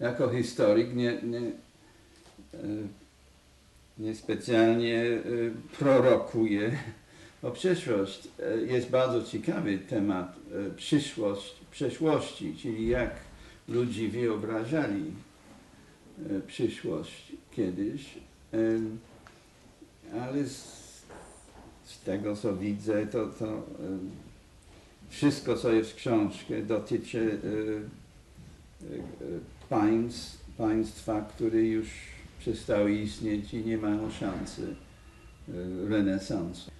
jako historyk nie, nie, e, nie specjalnie e, prorokuję o przyszłość. E, Jest bardzo ciekawy temat przyszłość, przeszłości, czyli jak ludzie wyobrażali przyszłość kiedyś. Ale z, z tego co widzę, to, to wszystko co jest w książce dotyczy państw, państwa, które już przestały istnieć i nie mają szansy e, renesansu.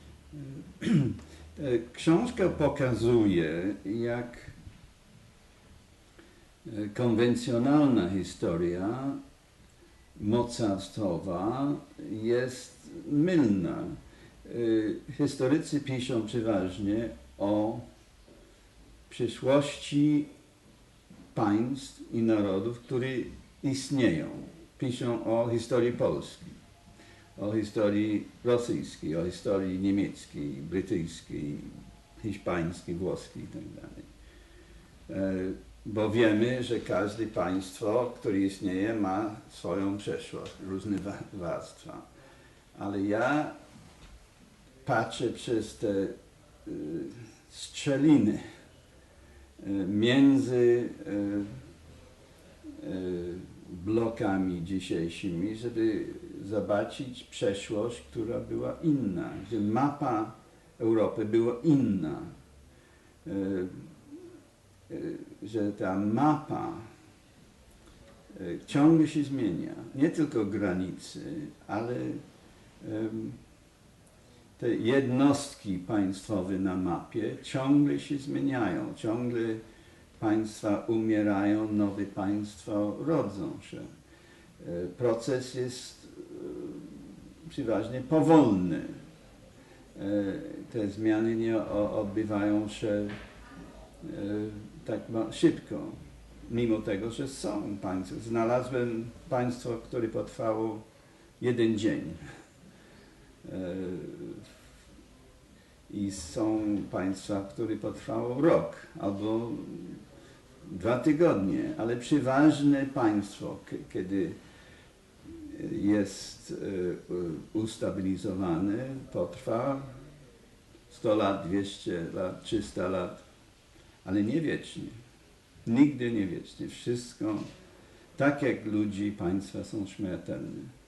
E, Książka pokazuje, jak e, konwencjonalna historia mocarstwowa jest mylna. Historycy piszą przeważnie o przyszłości państw i narodów, które istnieją. Piszą o historii Polski, o historii rosyjskiej, o historii niemieckiej, brytyjskiej, hiszpańskiej, włoskiej itd. E, Bo wiemy, że każde państwo, które istnieje, ma swoją przeszłość, różne wa- warstwa. Ale ja patrzę przez te y, strzeliny między y, y, blokami dzisiejszymi, żeby zobaczyć przeszłość, która była inna, gdzie mapa Europy była inna. Y, y, Że ta mapa y, ciągle się zmienia. Nie tylko granicy, ale te jednostki państwowe na mapie ciągle się zmieniają, ciągle państwa umierają, nowe państwa rodzą się. E, Proces jest e, przeważnie powolny. E, Te zmiany nie odbywają się tak szybko, mimo tego, że są państwa. Znalazłem państwo, które potrwało jeden dzień. E, I są państwa, które potrwało rok albo dwa tygodnie, ale przeważne państwo, kiedy jest e, u- ustabilizowane, potrwa 100 lat, 200 lat, 300 lat, ale nie wiecznie. Nigdy nie wiecznie. Wszystko, tak jak ludzi, państwa są śmiertelne.